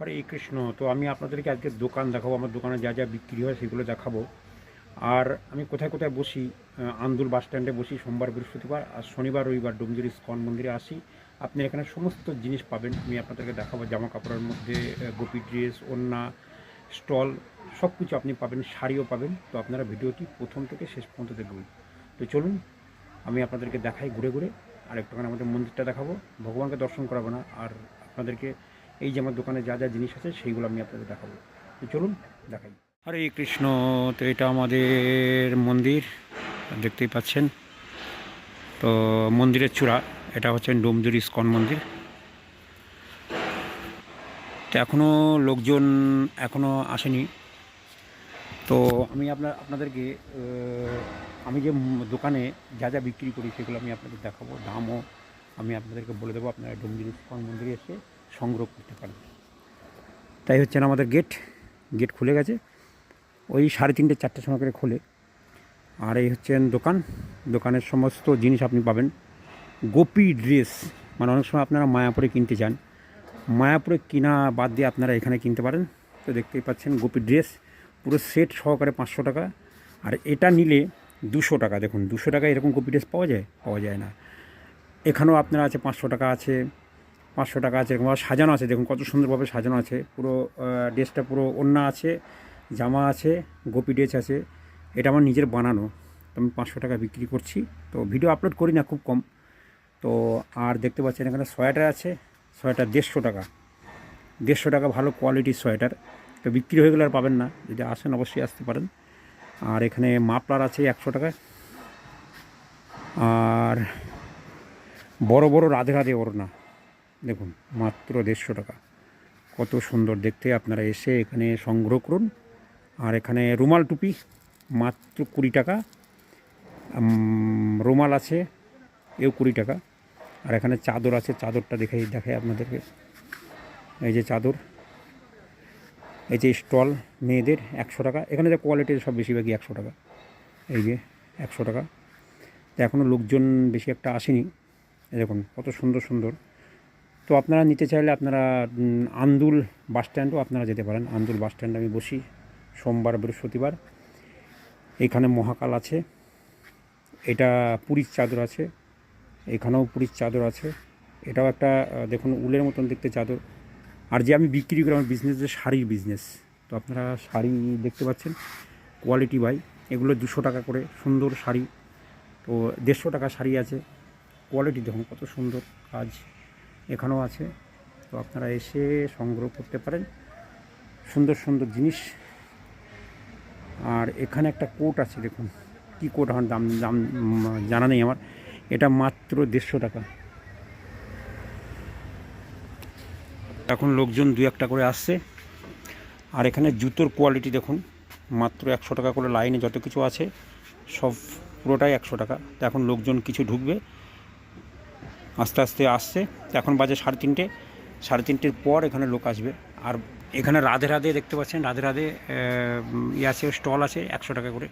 হরে কৃষ্ণ, তো আমি আপনাদেরকে আজকে দোকান দেখাবো, আমার দোকানে যা যা বিক্রি হয় সেগুলো দেখাবো। আর আমি কোথায় কোথায় বসি আন্দুল বাস স্ট্যান্ডে বসি, সোমবার, বৃহস্পতিবার আর শনিবার, রবিবার ডোমজুরি স্কন মন্দিরে আসি। আপনি এখানে সমস্ত জিনিস পাবেন, আমি আপনাদেরকে দেখাবো জামা কাপড়ের মধ্যে গোপী ড্রেস, ওড়না, স্টল সব কিছু আপনি পাবেন, শাড়িও পাবেন। তো আপনারা ভিডিওটি প্রথম থেকে শেষ পর্যন্ত দেখবেন। তো চলুন, আমি আপনাদেরকে দেখাই ঘুরে ঘুরে, আর একটুখানি আমাদের মন্দিরটা দেখাবো। ভগবানকে দর্শন করাবো না, আর আপনাদেরকে এই যে আমার দোকানে যা যা জিনিস আছে, সেইগুলো আমি আপনাদের দেখাবো। তো চলুন, দেখাই। হরে কৃষ্ণ, তো এটা আমাদের মন্দির, দেখতেই পাচ্ছেন। তো মন্দিরের চূড়া, এটা হচ্ছে ডোমজুরি ইস্কন মন্দির। তো এখনও লোকজন এখনও আসেনি। তো আমি আপনার, আপনাদেরকে আমি যে দোকানে যা যা বিক্রি করি, সেগুলো আমি আপনাদের দেখাবো। দামও আমি আপনাদেরকে বলে দেবো। আপনারা ডোমজুরি ইস্কন মন্দিরে এসে সংগ্রহ করতে পারেন। তাই হচ্ছে না আমাদের গেট গেট খুলে গেছে। ওই সাড়ে তিনটে, চারটের সময় করে খোলে। আর এই হচ্ছেন দোকান। দোকানের সমস্ত জিনিস আপনি পাবেন। গোপী ড্রেস মানে অনেক সময় আপনারা মায়াপুরে কিনতে চান। মায়াপুরে কিনা বাদ দিয়ে আপনারা এখানে কিনতে পারেন। তো দেখতেই পাচ্ছেন গোপী ড্রেস পুরো সেট সহকারে পাঁচশো টাকা। আর এটা নিলে দুশো টাকা। দেখুন, দুশো টাকা এরকম গোপী ড্রেস পাওয়া যায়? পাওয়া যায় না। এখানেও আপনারা আছে পাঁচশো টাকা আছে। পাঁচশো টাকা আছে এরকম আবার সাজানো আছে, দেখুন কত সুন্দরভাবে সাজানো আছে। পুরো ড্রেসটা পুরো ওড়না আছে, জামা আছে, গোপি ড্রেস আছে, এটা আমার নিজের বানানো। তো আমি পাঁচশো টাকা বিক্রি করছি, তো ভিডিও আপলোড করি না, খুব কম। তো আর দেখতে পাচ্ছেন এখানে সোয়েটার আছে, সোয়েটার দেড়শো টাকা। দেড়শো টাকা ভালো কোয়ালিটির সোয়েটার। তো বিক্রি হয়ে গেলে আর পাবেন না, যদি আসেন অবশ্যই আসতে পারেন। আর এখানে মাপলার আছে একশো টাকা আর বড় বড় রাধে রাধে ওড়না। দেখুন, মাত্র দেড়শো টাকা। কত সুন্দর দেখতে। আপনারা এসে এখানে সংগ্রহ করুন। আর এখানে রুমাল টুপি, মাত্র কুড়ি টাকা। রুমাল আছে, এও কুড়ি টাকা। আর এখানে চাদর আছে, চাদরটা দেখাই দেখাই আপনাদেরকে। এই যে চাদর, এই যে স্টল, মেয়েদের একশো টাকা। এখানে যে কোয়ালিটির সব বেশিরভাগই একশো টাকা। এই যে একশো টাকা। এখনও লোকজন বেশি একটা আসেনি। দেখুন, কত সুন্দর সুন্দর। তো আপনারা নিতে চাইলে আপনারা আন্দুল বাস স্ট্যান্ডও আপনারা যেতে পারেন। আন্দুল বাস স্ট্যান্ডে আমি বসি সোমবার, বৃহস্পতিবার। এখানে মহাকাল আছে। এটা পুরীর চাদর আছে। এখানেও পুরীর চাদর আছে। এটাও একটা দেখুন উলের মতন দেখতে চাদর। আর যে আমি বিক্রি করি, আমার বিজনেস যে শাড়ির বিজনেস তো আপনারা শাড়ি দেখতে পাচ্ছেন কোয়ালিটি বাই এগুলো দুশো টাকা করে, সুন্দর শাড়ি। তো দেড়শো টাকা শাড়ি আছে। কোয়ালিটি দেখুন কত সুন্দর কাজ। এখানেও আছে। তো আপনারা এসে সংগ্রহ করতে পারেন। সুন্দর সুন্দর জিনিস। আর এখানে একটা কোট আছে, দেখুন। কী কোট আমার দাম দাম, জানা নেই আমার। এটা মাত্র দেড়শো টাকা। এখন লোকজন দু একটা করে আসছে। আর এখানে জুতোর কোয়ালিটি দেখুন। মাত্র একশো টাকা করে লাইনে যত কিছু আছে, সব পুরোটাই একশো টাকা। এখন লোকজন কিছু ঢুকবে। আস্তে আস্তে আসছে। এখন বাজে সাড়ে তিনটে। সাড়ে তিনটের পর এখানে লোক আসবে। আর এখানে রাধে রাধে দেখতে পাচ্ছেন, রাধে রাধে ইয়ে আছে, স্টল আছে একশো টাকা করে।